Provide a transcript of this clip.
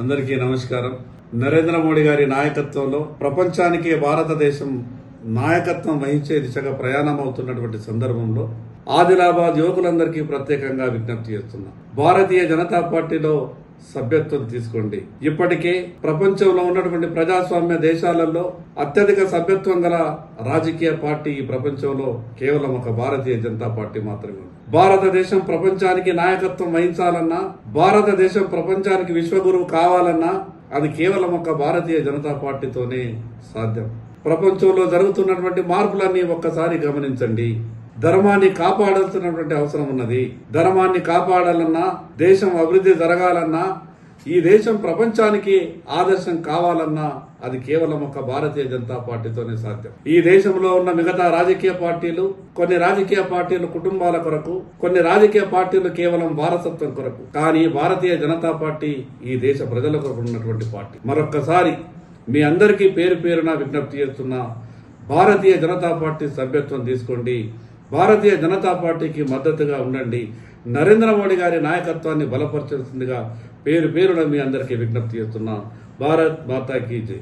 అందరికీ నమస్కారం. నరేంద్ర మోడీ గారి నాయకత్వంలో ప్రపంచానికి భారతదేశం నాయకత్వం వహించే దిశగా ప్రయాణం అవుతున్నటువంటి సందర్భంలో ఆదిలాబాద్ యువకులందరికీ ప్రత్యేకంగా విజ్ఞప్తి చేస్తున్నా. భారతీయ జనతా పార్టీలో సభ్యత్వం తీసుకోండి. ఇప్పటికే ప్రపంచంలో ఉన్నటువంటి ప్రజాస్వామ్య దేశాలలో అత్యధిక సభ్యత్వం గల రాజకీయ పార్టీ ఈ ప్రపంచంలో కేవలం ఒక భారతీయ జనతా పార్టీ మాత్రమే. ఉంది భారతదేశం ప్రపంచానికి నాయకత్వం వహించాలన్నా భారతదేశం ప్రపంచానికి విశ్వగురువు కావాలన్నా అది కేవలం ఒక భారతీయ జనతా పార్టీతోనే సాధ్యం. ప్రపంచంలో జరుగుతున్నటువంటి మార్పులన్నీ ఒక్కసారి గమనించండి. ధర్మాన్ని కాపాడాల్సినటువంటి అవసరం ఉన్నది. ధర్మాన్ని కాపాడాలన్నా దేశం అభివృద్ధి జరగాలన్నా ఈ దేశం ప్రపంచానికి ఆదర్శం కావాలన్నా అది కేవలం ఒక భారతీయ జనతా పార్టీతోనే సాధ్యం. ఈ దేశంలో ఉన్న మిగతా రాజకీయ పార్టీలు కొన్ని రాజకీయ పార్టీలు కుటుంబాల కొరకు కొన్ని రాజకీయ పార్టీలు కేవలం వారసత్వం కొరకు. కానీ భారతీయ జనతా పార్టీ ఈ దేశ ప్రజల కొరకు ఉన్నటువంటి పార్టీ. మరొక్కసారి మీ అందరికీ పేరు పేరున విజ్ఞప్తి చేస్తున్న భారతీయ జనతా పార్టీ సభ్యత్వం తీసుకోండి. భారతీయ జనతా పార్టీకి మద్దతుగా ఉండండి. నరేంద్ర మోడీ గారి నాయకత్వాన్ని బలపరచాల్సిందిగా పేరు పేరున మీ అందరికీ విజ్ఞప్తి చేస్తున్నా. భారత్ మాతాకి జై.